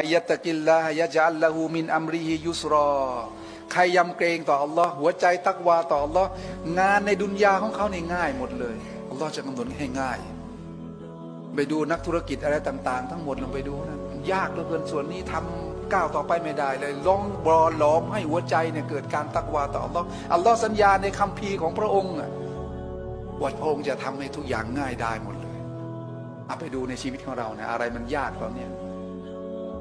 มัยตะกิลลายะจัลละหูมินอัมรีฮิยุสรอ ใครยำเกรงต่ออัลลอฮ์หัวใจตักวาต่ออัลลอฮ์งานในดุนยาของเขาเนี่ยง่ายหมดเลยอัลลอฮ์จะกำหนดให้ง่าย ไปดูนักธุรกิจอะไรต่าง ๆ ทั้งหมดลองไปดูนะยากเหลือเกินส่วนนี้ทำก้าวต่อไปไม่ได้เลยลองบอล้อมให้หัวใจเนี่ยเกิดการตักวาต่ออัลลอฮ์อัลลอฮ์สัญญาในคัมภีร์ของพระองค์อะว่าพระองค์จะทำให้ทุกอย่างง่ายได้หมดเลยเอาไปดูในชีวิตของเราเนี่ยอะไรมันยากตอนเนี้ย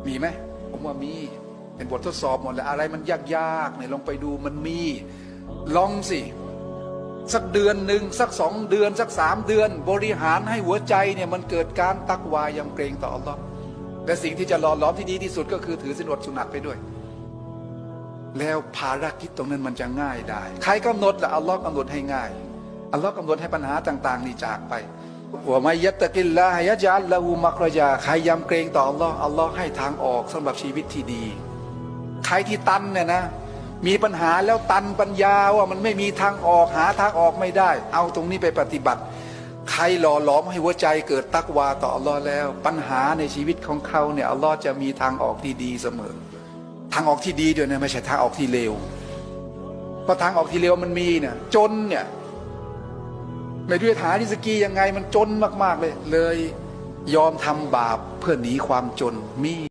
มีไหมผมว่ามีเป็นบททดสอบหมดแล้วอะไรมันยากๆเนี่ยลองไปดูมันมีลองสิสักเดือนหนึ่งสักสองเดือนสักสามเดือน บริหารให้หัวใจเนี่ยมันเกิดการตักวายยำเกรงต่ออัลลอฮ์และสิ่งที่จะหล่อหลอมที่ดีที่สุดก็คือถือสินอดสุนัตไปด้วย แล้วภารกิจตรงนั้นมันจะง่ายได้ ใครกำหนดละอัลลอฮ์กำหนดให้ง่ายอัลลอฮ์กำหนดให้ปัญหาต่าง ๆ นี่จากไป ว่าไม่ยัตตะกิลลาฮยะจัลละหูมักรยาใครยำเกรงต่ออัลลอฮ์อัลลอฮ์ให้ทางออกสำหรับชีวิตที่ดี ใครที่ตันเนี่ยนะ มีปัญหาแล้วตันปัญญาว่ามันไม่มีทางออกหาทางออกไม่ได้ เอาตรงนี้ไปปฏิบัติ ใครหล่อหลอมให้หัวใจเกิดตักวาต่ออัลลอฮ์แล้ว ปัญหาในชีวิตของเขาเนี่ยอัลลอฮ์จะมีทางออกที่ดีเสมอ ทางออกที่ดีด้วยนะไม่ใช่ทางออกที่เลวเพราะทางออกที่เลวมันมีเนี่ยจนเนี่ย ไม่รู้จะหาริสกียังไงมันจนมาก ๆเลย เลยยอมทำบาปเพื่อหนีความจนมี